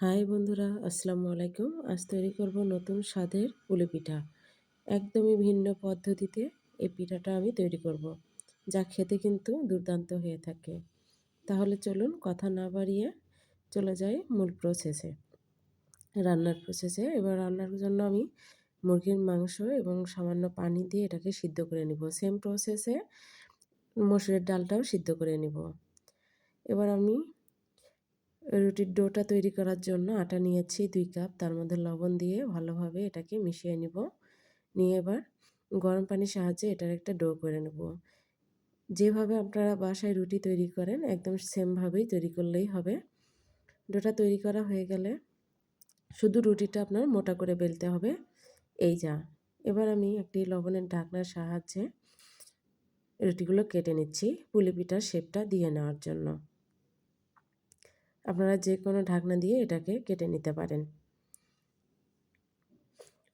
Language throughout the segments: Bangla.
হাই বন্ধুরা, আসসালামু আলাইকুম। আজ তৈরি করব নতুন স্বাদের পুলি পিঠা। একদমই ভিন্ন পদ্ধতিতে এই পিঠাটা আমি তৈরি করব, যা খেতে কিন্তু দুর্দান্ত হয়ে থাকে। তাহলে চলুন কথা না বাড়িয়ে চলে যাই মূল প্রসেসে রান্নার প্রসেসে এবার রান্নার জন্য আমি মুরগির মাংস এবং সামান্য পানি দিয়ে এটাকে সিদ্ধ করে নিব। সেম প্রসেসে মসুরের ডালটাও সিদ্ধ করে নিব। এবার আমি রুটির ডোটা তৈরি করার জন্য আটা নিয়েছি দুই কাপ। তার মধ্যে লবণ দিয়ে ভালোভাবে এটাকে মিশিয়ে নিব। নিয়ে এবার গরম পানির সাহায্যে এটার একটা ডো করে নেব। যেভাবে আপনারা বাসায় রুটি তৈরি করেন, একদম সেমভাবেই তৈরি করলেই হবে। ডোটা তৈরি করা হয়ে গেলে শুধু রুটিটা আপনার মোটা করে বেলতে হবে। এই যা। এবার আমি একটি লবণের ঢাকনার সাহায্যে রুটিগুলো কেটে নিচ্ছি পুলি পিঠার শেপটা দিয়ে নেওয়ার জন্য। আপনারা যে কোনো ঢাকনা দিয়ে এটাকে কেটে নিতে পারেন।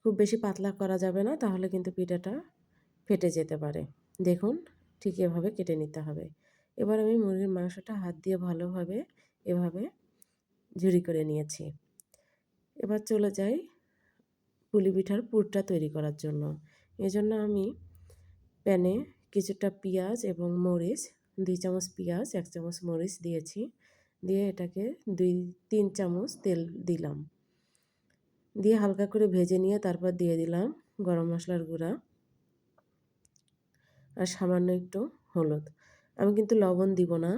খুব বেশি পাতলা করা যাবে না, তাহলে কিন্তু পিঠাটা ফেটে যেতে পারে। দেখুন, ঠিক এভাবে কেটে নিতে হবে। এবার আমি মুরগির মাংসটা হাত দিয়ে ভালোভাবে এভাবে ঝুরি করে নিয়েছি। এবার চলে যাই পুলি পিঠার পুরটা তৈরি করার জন্য। এজন্য আমি প্যানে কিছুটা পেঁয়াজ এবং মরিচ, দুই চামচ পেঁয়াজ, এক চামচ মরিচ দিয়েছি। দিয়ে এটাকে দুই, তিন চামচ তেল দিলাম। দিয়ে হালকা করে ভেজে নিয়ে তারপর দিয়ে দিলাম গরম মশলার গুঁড়া আর সামান্য একটু হলুদ। আমি কিন্তু লবণ দিব না,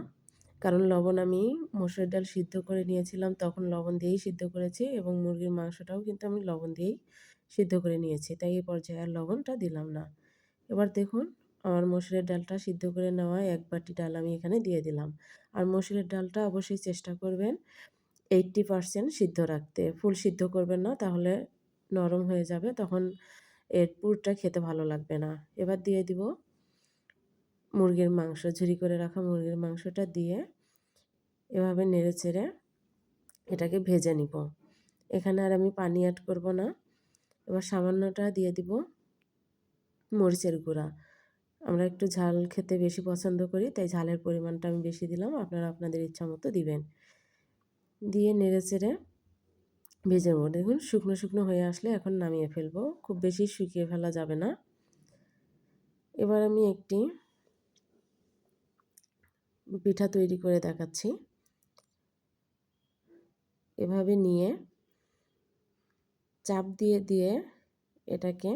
কারণ লবণ আমি মসুর ডাল সিদ্ধ করে নিয়েছিলাম, তখন লবণ দিয়েই সিদ্ধ করেছি এবং মুরগির মাংসটাও কিন্তু আমি লবণ দিয়েই সিদ্ধ করে নিয়েছি, তাই এই পর্যায়ে আর লবণটা দিলাম না। এবার দেখুন আমার মসুরের ডালটা সিদ্ধ করে নেওয়া এক বাটি ডাল আমি এখানে দিয়ে দিলাম। আর মসুরের ডালটা অবশ্যই চেষ্টা করবেন এইট্টি পারসেন্ট সিদ্ধ রাখতে। ফুল সিদ্ধ করবেন না, তাহলে নরম হয়ে যাবে, তখন এর পুরটা খেতে ভালো লাগবে না। এবার দিয়ে দিব মুরগির মাংস, ঝুরি করে রাখা মুরগির মাংসটা দিয়ে এভাবে নেড়ে চেড়ে এটাকে ভেজে নিব। এখানে আর আমি পানি অ্যাড করব না। এবার সামান্যটা দিয়ে দিব মরিচের গুঁড়া। আমরা একটু ঝাল খেতে বেশি পছন্দ করি, তাই ঝালের পরিমাণটা আমি বেশি দিলাম। আপনারা আপনাদের ইচ্ছা মতো দিবেন। দিয়ে নেড়ে চেড়ে ভেজে নেব। দেখুন, শুকনো শুকনো হয়ে আসলে এখন নামিয়ে ফেলব। খুব বেশি শুকিয়ে ফেলা যাবে না। এবার আমি একটি পিঠা তৈরি করে দেখাচ্ছি। এভাবে নিয়ে চাপ দিয়ে দিয়ে এটাকে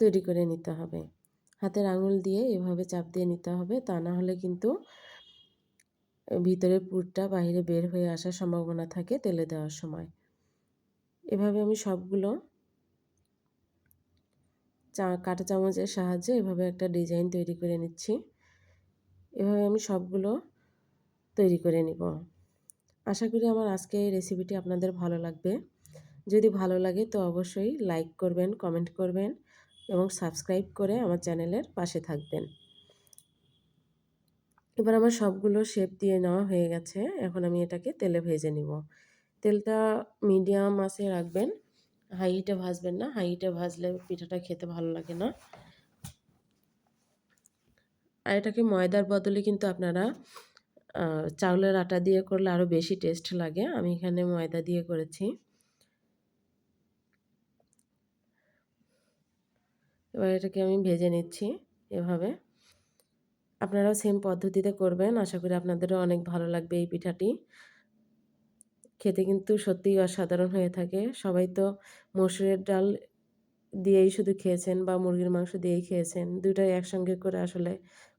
তৈরি করে নিতে হবে। হাতের আঙুল দিয়ে এভাবে চাপ দিয়ে নিতে হবে, তা না হলে কিন্তু ভিতরের পুরটা বাইরে বের হয়ে আসার সম্ভাবনা থাকে তেলে দেওয়ার সময়। এভাবে আমি সবগুলো চা, কাঁটা চামচের সাহায্যে এভাবে একটা ডিজাইন তৈরি করে নিচ্ছি। এভাবে আমি সবগুলো তৈরি করে নিব। আশা করি আমার আজকে এই রেসিপিটি আপনাদের ভালো লাগবে। যদি ভালো লাগে তো অবশ্যই লাইক করবেন কমেন্ট করবেন। এবং সাবস্ক্রাইব করে আমার চ্যানেলের পাশে থাকবেন। এবার আমার সবগুলো শেপ দিয়ে নেওয়া হয়ে গেছে। এখন আমি এটাকে তেলে ভেজে নিব। তেলটা মিডিয়াম আসে রাখবেন। হাই হিটে ভাজবেন না। হাই হিটে ভাজলে পিঠাটা খেতে ভালো লাগে না। আর এটাকে ময়দার বদলে কিন্তু আপনারা চাউলের আটা দিয়ে করলে আরও বেশি টেস্ট লাগে। আমি এখানে ময়দা দিয়ে করেছি। এবার এটাকে আমি ভেজে নিচ্ছি এভাবে। আপনারাও সেম পদ্ধতিতে করবেন। আশা করি আপনাদেরও অনেক ভালো লাগবে এই পিঠাটি। খেতে কিন্তু সত্যিই অসাধারণ হয়ে থাকে। সবাই তো মসুরের ডাল দিয়েই শুধু খেয়েছেন বা মুরগির মাংস দিয়েই খেয়েছেন দুটাই একসঙ্গে করে আসলে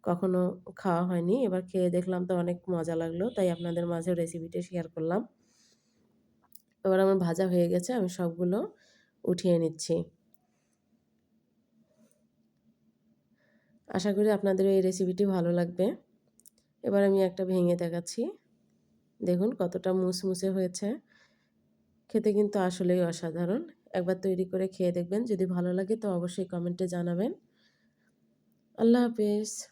কখনো খাওয়া হয়নি। এবার খেয়ে দেখলাম তো অনেক মজা লাগল, তাই আপনাদের মাঝে রেসিপিটা শেয়ার করলাম। এবার আমার ভাজা হয়ে গেছে, আমি সবগুলো উঠিয়ে নিচ্ছি। আশা করি আপনাদের এই রেসিপিটি ভালো লাগবে। এবার আমি একটা ভেঙে দেখাচ্ছি। দেখুন কতটা মুসমুসে হয়েছে। খেতে কিন্তু আসলেই অসাধারণ। একবার তৈরি করে খেয়ে দেখবেন। যদি ভালো লাগে তো অবশ্যই কমেন্টে জানাবেন। আল্লাহ হাফেজ।